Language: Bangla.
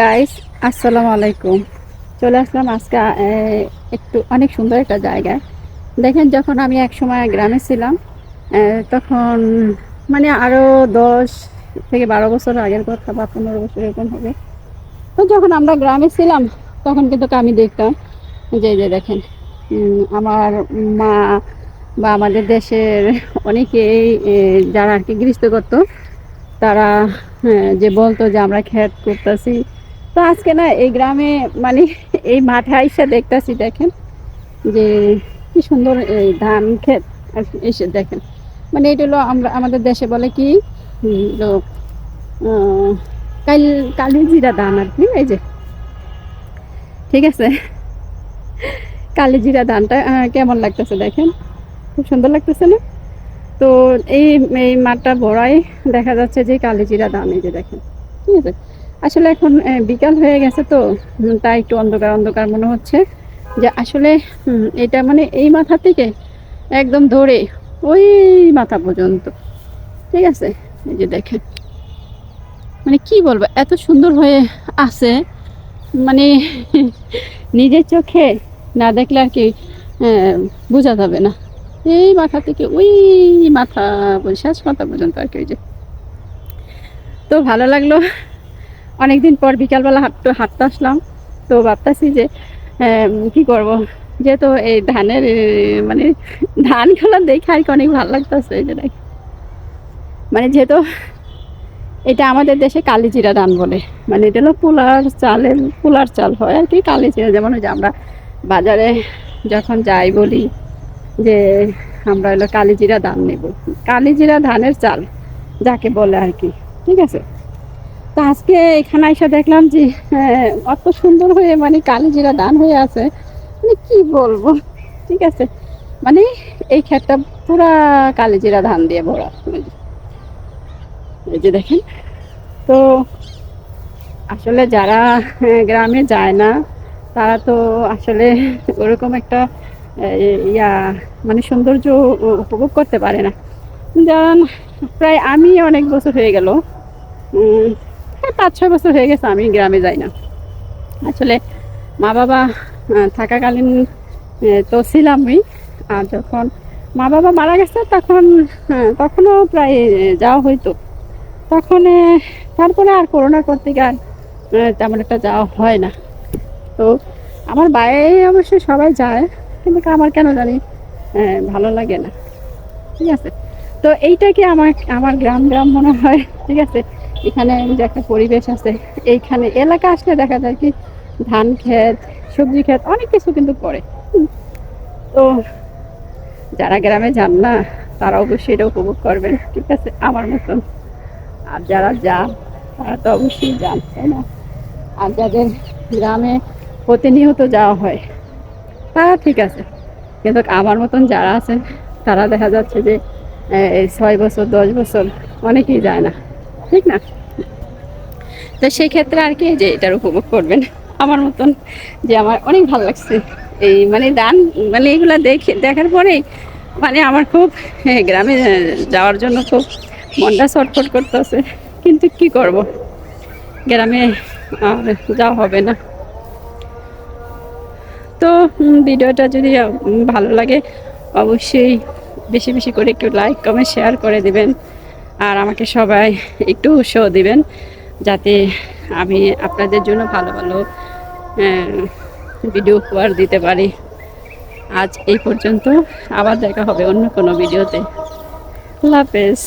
গাইস আসসালামু আলাইকুম। চলে আসলাম আজকে একটু অনেক সুন্দর একটা জায়গায়। দেখেন, যখন আমি এক সময় গ্রামে ছিলাম তখন মানে আরও দশ থেকে বারো বছর আগের কথা বা পনেরো বছর এরকম হবে। তো যখন আমরা গ্রামে ছিলাম, তখন কিন্তু আমি দেখতাম যে যে দেখেন আমার মা বা আমাদের দেশের অনেকেই যারা আর কি গৃহস্থ করতো, তারা যে বলতো যে আমরা ক্ষেত করতেছি তো আজকে না এই গ্রামে মানে এই মাঠে আইসা দেখতেছি, দেখেন? যে কি সুন্দর এই ধান ক্ষেত এসে দেখেন। মানে এটা হলো আমরা, আমাদের দেশে বলে কি কাল কালি জিরা ধান আর কি, এই যে। ঠিক আছে? কালি জিরা ধানটা কেমন লাগতেছে দেখেন? খুব সুন্দর লাগতেছে না? তো এই এই মাঠটা ভরাই দেখা যাচ্ছে যে কালিজিরা ধান, এই যে দেখেন। ঠিক আছে? আসলে এখন বিকাল হয়ে গেছে তো তাই একটু অন্ধকার অন্ধকার মনে হচ্ছে যে আসলে এটা মানে এই মাথা থেকে একদম ধরে ওই মাথা পর্যন্ত। ঠিক আছে? এই যে দেখেন। মানে কি বলব, এত সুন্দর হয়ে আছে মানে নিজের চোখে না দেখলে আর কি বোঝা যাবে না। এই মাথা থেকে ওই মাথা শেষ মাথা পর্যন্ত আর কি, ওই যে। তো ভালো লাগল। অনেকদিন পর বিকালবেলা হাঁটতে হাঁটতে আসলাম। তো ভাবতেছি যে কি করব? যেহেতু এই ধানের মানে ধানগুলো দেখে আর কি অনেক ভালো লাগতেছে যে মানে যেহেতু এটা আমাদের দেশে কালিজিরা ধান বলে। মানে এটা হলো পোলার চালের, পোলার চাল হয় আর কি কালিজিরা। যেমন ওই যে আমরা বাজারে যখন যাই বলি যে আমরা হলো কালিজিরা ধান নেব। কালিজিরা ধানের চাল যাকে বলে আর কি, ঠিক আছে? তো আজকে এখানে এসে দেখলাম যে হ্যাঁ, অত সুন্দর হয়ে মানে কালিজিরা ধান হয়ে আছে। মানে কি বলব? ঠিক আছে। মানে এই ক্ষেতটা পুরা কালিজিরা ধান দিয়ে ভরা। এই যে- দেখেন। তো আসলে যারা হ্যাঁ, গ্রামে যায় না তারা তো আসলে ওরকম একটা ইয়া মানে সৌন্দর্য উপভোগ করতে পারে না। যেমন প্রায় আমি অনেক বছর হয়ে গেল পাঁচ ছয় বছর হয়ে গেছে আমি গ্রামে যাই না। আসলে মা বাবা থাকাকালীন তো ছিলামই আর যখন মা বাবা মারা গেছে তখন হ্যাঁ, তখনও প্রায় যাওয়া হইতো। তখন তারপরে আর করোনার পর থেকে আর তেমন একটা যাওয়া হয় না। তো আমার বাইরে অবশ্যই সবাই যায় কিন্তু আমার কেন জানি ভালো লাগে না। ঠিক আছে? তো এইটাকে আমার আমার গ্রাম গ্রাম মনে হয়। ঠিক আছে? এখানে যে একটা পরিবেশ আছে, এইখানে এলাকা আসলে দেখা যায় কি ধান ক্ষেত, সবজি ক্ষেত অনেক কিছু কিন্তু করে তো যারা গ্রামে যান না, তারা অবশ্যই এটা উপভোগ করবেন, ঠিক আছে? আমার মতন। আর যারা যান, তারা তো অবশ্যই যান, তাই না? আর যাদের গ্রামে প্রতিনিয়ত যাওয়া হয়, তারা ঠিক আছে। কিন্তু আমার মতন যারা আছেন, তারা দেখা যাচ্ছে যে ছয় বছর, দশ বছর অনেকেই যায় না। ঠিক না? তো সেই ক্ষেত্রে আর কি যে এটার উপভোগ করবেন। আমার মতন যে আমার অনেক ভালো লাগছে। এই মানে দান মানে এগুলো দেখে দেখার পরেই মানে আমার খুব হ্যাঁ, গ্রামে যাওয়ার জন্য খুব মনটা ছটফট করতেছে। কিন্তু কি করব? গ্রামে আর যাওয়া হবে না। তো ভিডিওটা যদি ভালো লাগে অবশ্যই বেশি বেশি করে একটু লাইক কমেন্ট শেয়ার করে দিবেন। আর আমাকে সবাই একটু উৎসাহ দিবেন যাতে আমি আপনাদের জন্য ভালো ভালো ভিডিও উপহার দিতে পারি। আজ এই পর্যন্ত, আবার দেখা হবে অন্য কোনো ভিডিওতে আল্লাহ হাফেজ।